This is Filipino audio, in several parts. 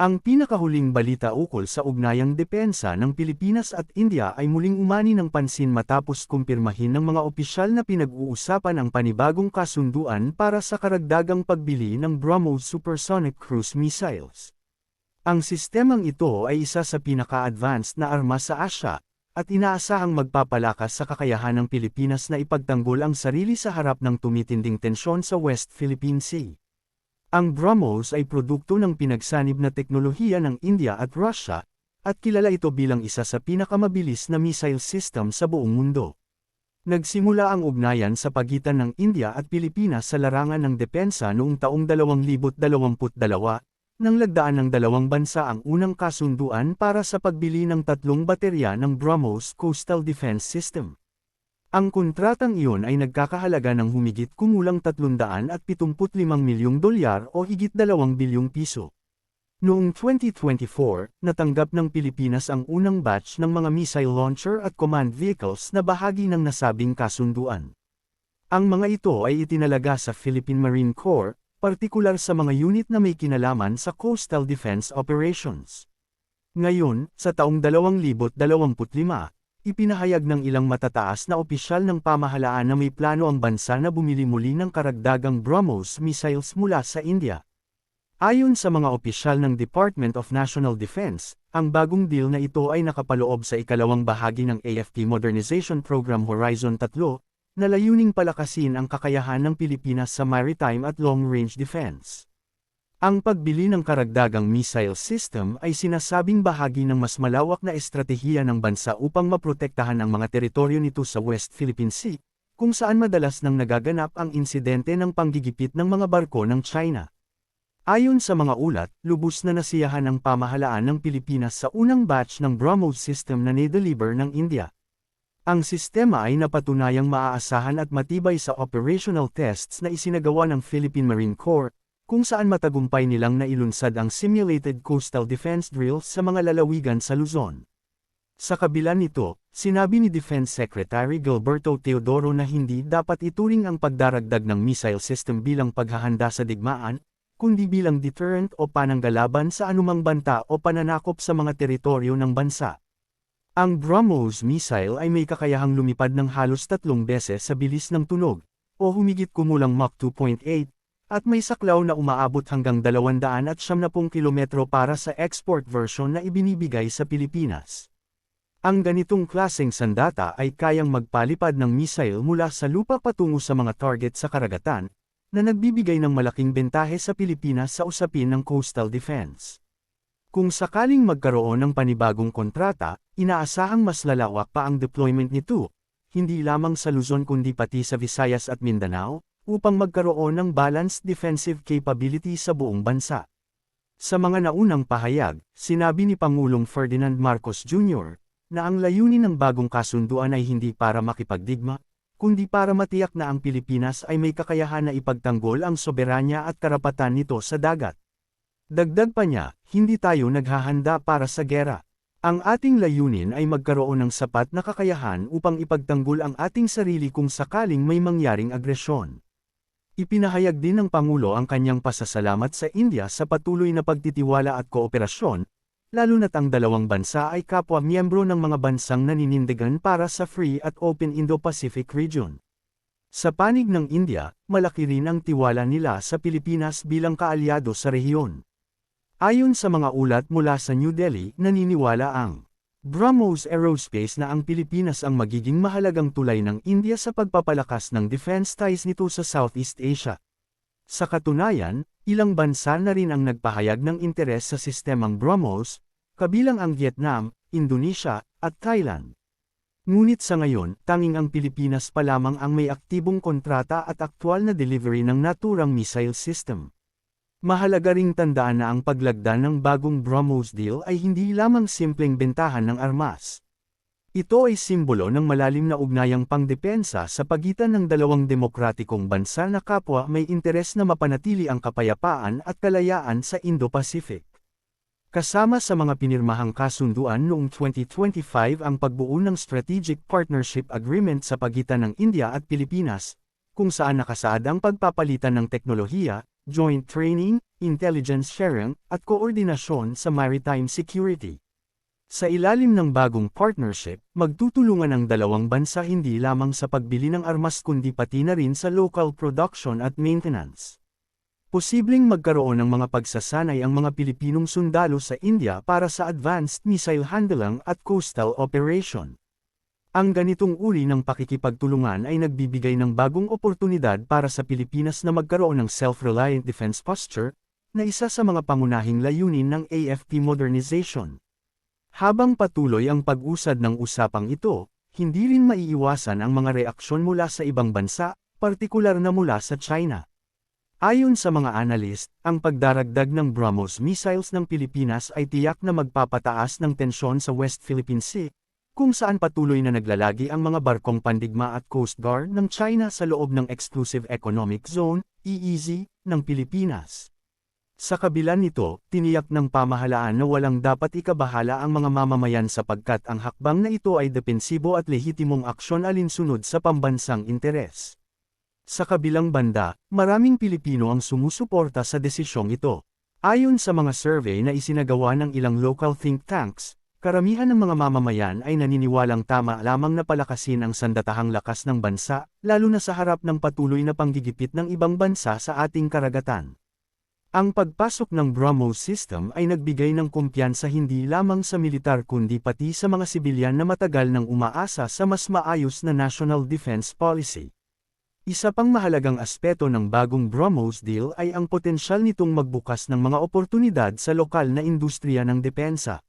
Ang pinakahuling balita ukol sa ugnayang depensa ng Pilipinas at India ay muling umani ng pansin matapos kumpirmahin ng mga opisyal na pinag-uusapan ang panibagong kasunduan para sa karagdagang pagbili ng BrahMos supersonic cruise missiles. Ang sistemang ito ay isa sa pinaka-advanced na armas sa Asya, at inaasahang magpapalakas sa kakayahan ng Pilipinas na ipagtanggol ang sarili sa harap ng tumitinding tensyon sa West Philippine Sea. Ang BrahMos ay produkto ng pinagsanib na teknolohiya ng India at Russia, at kilala ito bilang isa sa pinakamabilis na missile system sa buong mundo. Nagsimula ang ugnayan sa pagitan ng India at Pilipinas sa larangan ng depensa noong taong 2022, nang lagdaan ng dalawang bansa ang unang kasunduan para sa pagbili ng tatlong baterya ng BrahMos Coastal Defense System. Ang kontratang iyon ay nagkakahalaga ng humigit kumulang 375 milyong dolyar o higit 2 bilyong piso. Noong 2024, natanggap ng Pilipinas ang unang batch ng mga missile launcher at command vehicles na bahagi ng nasabing kasunduan. Ang mga ito ay itinalaga sa Philippine Marine Corps, partikular sa mga unit na may kinalaman sa coastal defense operations. Ngayon, sa taong 2025, Ipinahayag ng ilang matataas na opisyal ng pamahalaan na may plano ang bansa na bumili muli ng karagdagang BrahMos missiles mula sa India. Ayon sa mga opisyal ng Department of National Defense, ang bagong deal na ito ay nakapaloob sa ikalawang bahagi ng AFP Modernization Program Horizon 3, na layuning palakasin ang kakayahan ng Pilipinas sa maritime at long-range defense. Ang pagbili ng karagdagang missile system ay sinasabing bahagi ng mas malawak na estratehiya ng bansa upang maprotektahan ang mga teritoryo nito sa West Philippine Sea, kung saan madalas nang nagaganap ang insidente ng panggigipit ng mga barko ng China. Ayon sa mga ulat, lubos na nasiyahan ang pamahalaan ng Pilipinas sa unang batch ng BrahMos system na ni-deliver ng India. Ang sistema ay napatunayang maaasahan at matibay sa operational tests na isinagawa ng Philippine Marine Corps, kung saan matagumpay nilang nailunsad ang simulated coastal defense drills sa mga lalawigan sa Luzon. Sa kabila nito, sinabi ni Defense Secretary Gilberto Teodoro na hindi dapat ituring ang pagdaragdag ng missile system bilang paghahanda sa digmaan, kundi bilang deterrent o pananggalaban sa anumang banta o pananakop sa mga teritoryo ng bansa. Ang BrahMos missile ay may kakayahang lumipad ng halos tatlong beses sa bilis ng tunog, o humigit kumulang Mach 2.8, at may saklaw na umaabot hanggang 270 kilometro para sa export version na ibinibigay sa Pilipinas. Ang ganitong klaseng sandata ay kayang magpalipad ng missile mula sa lupa patungo sa mga target sa karagatan, na nagbibigay ng malaking bentahe sa Pilipinas sa usapin ng coastal defense. Kung sakaling magkaroon ng panibagong kontrata, inaasahang mas lalawak pa ang deployment nito, hindi lamang sa Luzon kundi pati sa Visayas at Mindanao, upang magkaroon ng balanced defensive capability sa buong bansa. Sa mga naunang pahayag, sinabi ni Pangulong Ferdinand Marcos Jr., na ang layunin ng bagong kasunduan ay hindi para makipagdigma, kundi para matiyak na ang Pilipinas ay may kakayahan na ipagtanggol ang soberanya at karapatan nito sa dagat. Dagdag pa niya, hindi tayo naghahanda para sa gera. Ang ating layunin ay magkaroon ng sapat na kakayahan upang ipagtanggol ang ating sarili kung sakaling may mangyaring agresyon. Ipinahayag din ng Pangulo ang kanyang pasasalamat sa India sa patuloy na pagtitiwala at kooperasyon, lalo na't ang dalawang bansa ay kapwa miyembro ng mga bansang naninindigan para sa free at open Indo-Pacific region. Sa panig ng India, malaki rin ang tiwala nila sa Pilipinas bilang kaalyado sa rehiyon. Ayon sa mga ulat mula sa New Delhi, naniniwala ang BrahMos Aerospace na ang Pilipinas ang magiging mahalagang tulay ng India sa pagpapalakas ng defense ties nito sa Southeast Asia. Sa katunayan, ilang bansa na rin ang nagpahayag ng interes sa sistemang BrahMos, kabilang ang Vietnam, Indonesia, at Thailand. Ngunit sa ngayon, tanging ang Pilipinas pa lamang ang may aktibong kontrata at aktwal na delivery ng naturang missile system. Mahalaga ring tandaan na ang paglagda ng bagong BrahMos deal ay hindi lamang simpleng bentahan ng armas. Ito ay simbolo ng malalim na ugnayang pangdepensa sa pagitan ng dalawang demokratikong bansa na kapwa may interes na mapanatili ang kapayapaan at kalayaan sa Indo-Pacific. Kasama sa mga pinirmahang kasunduan noong 2025 ang pagbuo ng Strategic Partnership Agreement sa pagitan ng India at Pilipinas, kung saan nakasaad ang pagpapalitan ng teknolohiya, joint training, intelligence sharing, at koordinasyon sa maritime security. Sa ilalim ng bagong partnership, magtutulungan ang dalawang bansa hindi lamang sa pagbili ng armas kundi pati na rin sa local production at maintenance. Posibleng magkaroon ng mga pagsasanay ang mga Pilipinong sundalo sa India para sa advanced missile handling at coastal operation. Ang ganitong uri ng pakikipagtulungan ay nagbibigay ng bagong oportunidad para sa Pilipinas na magkaroon ng self-reliant defense posture, na isa sa mga pangunahing layunin ng AFP modernization. Habang patuloy ang pag-usad ng usapang ito, hindi rin maiiwasan ang mga reaksyon mula sa ibang bansa, partikular na mula sa China. Ayon sa mga analyst, ang pagdaragdag ng BrahMos missiles ng Pilipinas ay tiyak na magpapataas ng tensyon sa West Philippine Sea, kung saan patuloy na naglalagi ang mga barkong pandigma at Coast Guard ng China sa loob ng Exclusive Economic Zone, EEZ, ng Pilipinas. Sa kabila nito, tiniyak ng pamahalaan na walang dapat ikabahala ang mga mamamayan sapagkat ang hakbang na ito ay depensibo at lehitimong aksyon alinsunod sa pambansang interes. Sa kabilang banda, maraming Pilipino ang sumusuporta sa desisyong ito. Ayon sa mga survey na isinagawa ng ilang local think tanks, karamihan ng mga mamamayan ay naniniwalang tama lamang na palakasin ang sandatahang lakas ng bansa, lalo na sa harap ng patuloy na panggigipit ng ibang bansa sa ating karagatan. Ang pagpasok ng BrahMos system ay nagbigay ng kumpiyansa hindi lamang sa militar kundi pati sa mga sibilyan na matagal nang umaasa sa mas maayos na national defense policy. Isa pang mahalagang aspeto ng bagong BrahMos deal ay ang potensyal nitong magbukas ng mga oportunidad sa lokal na industriya ng depensa.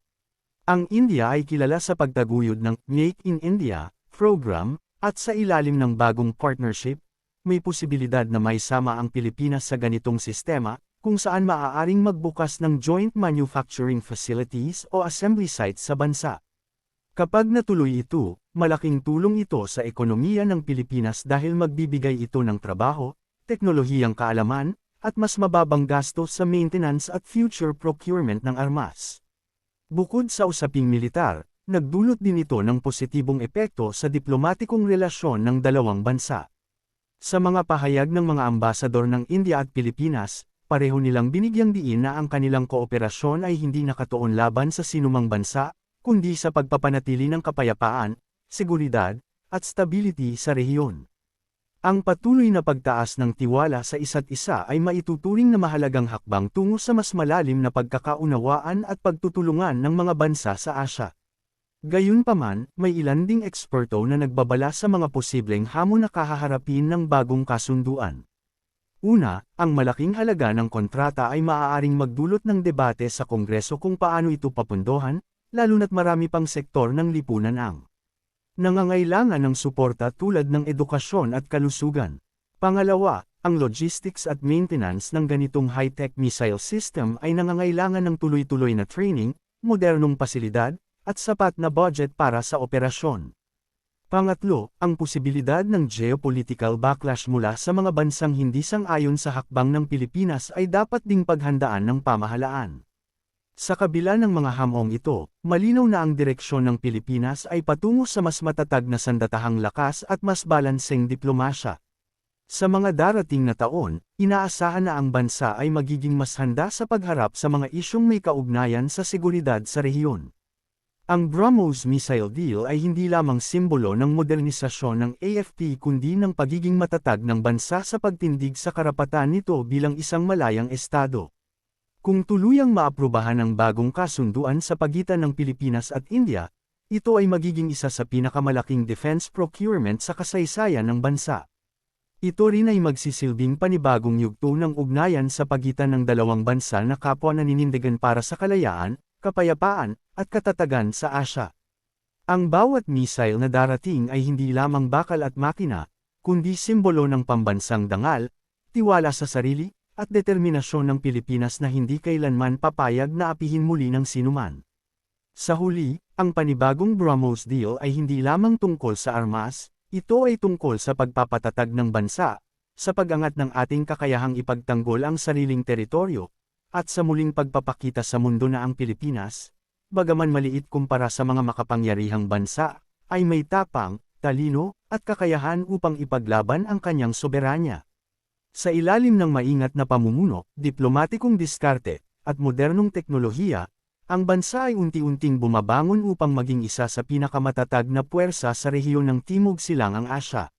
Ang India ay kilala sa pagtaguyod ng Make in India program, at sa ilalim ng bagong partnership, may posibilidad na may sama ang Pilipinas sa ganitong sistema, kung saan maaaring magbukas ng joint manufacturing facilities o assembly sites sa bansa. Kapag natuloy ito, Malaking tulong ito sa ekonomiya ng Pilipinas dahil magbibigay ito ng trabaho, teknolohiyang kaalaman, at mas mababang gasto sa maintenance at future procurement ng armas. Bukod sa usaping militar, nagdulot din ito ng positibong epekto sa diplomatikong relasyon ng dalawang bansa. Sa mga pahayag ng mga ambasador ng India at Pilipinas, pareho nilang binigyang diin na ang kanilang kooperasyon ay hindi nakatuon laban sa sinumang bansa, kundi sa pagpapanatili ng kapayapaan, seguridad, at stability sa rehiyon. Ang patuloy na pagtaas ng tiwala sa isa't isa ay maituturing na mahalagang hakbang tungo sa mas malalim na pagkakaunawaan at pagtutulungan ng mga bansa sa Asya. Gayunpaman, may ilan ding eksperto na nagbabala sa mga posibleng hamon na kahaharapin ng bagong kasunduan. Una, ang malaking halaga ng kontrata ay maaaring magdulot ng debate sa Kongreso kung paano ito papundohan, lalo na't marami pang sektor ng lipunan ang Nangangailangan ng suporta tulad ng edukasyon at kalusugan. Pangalawa, ang logistics at maintenance ng ganitong high-tech missile system ay nangangailangan ng tuloy-tuloy na training, modernong pasilidad, at sapat na budget para sa operasyon. Pangatlo, ang posibilidad ng geopolitical backlash mula sa mga bansang hindi sang-ayon sa hakbang ng Pilipinas ay dapat ding paghandaan ng pamahalaan. Sa kabila ng mga hamong ito, malinaw na ang direksyon ng Pilipinas ay patungo sa mas matatag na sandatahang lakas at mas balanseng diplomasya. Sa mga darating na taon, inaasahan na ang bansa ay magiging mas handa sa pagharap sa mga isyong may kaugnayan sa seguridad sa rehiyon. Ang BrahMos missile deal ay hindi lamang simbolo ng modernisasyon ng AFP kundi ng pagiging matatag ng bansa sa pagtindig sa karapatan nito bilang isang malayang estado. Kung tuluyang maaprubahan ang bagong kasunduan sa pagitan ng Pilipinas at India, ito ay magiging isa sa pinakamalaking defense procurement sa kasaysayan ng bansa. Ito rin ay magsisilbing panibagong yugto ng ugnayan sa pagitan ng dalawang bansa na kapwa naninindigan para sa kalayaan, kapayapaan, at katatagan sa Asya. Ang bawat missile na darating ay hindi lamang bakal at makina, kundi simbolo ng pambansang dangal, tiwala sa sarili, at determinasyon ng Pilipinas na hindi kailanman papayag na apihin muli ng sinuman. Sa huli, ang panibagong BrahMos deal ay hindi lamang tungkol sa armas, ito ay tungkol sa pagpapatatag ng bansa, sa pag-angat ng ating kakayahang ipagtanggol ang sariling teritoryo, at sa muling pagpapakita sa mundo na ang Pilipinas, bagaman maliit kumpara sa mga makapangyarihang bansa, ay may tapang, talino, at kakayahan upang ipaglaban ang kanyang soberanya. Sa ilalim ng maingat na pamumuno, diplomatikong diskarte, at modernong teknolohiya, ang bansa ay unti-unting bumabangon upang maging isa sa pinakamatatag na puwersa sa rehiyon ng Timog Silangang Asya.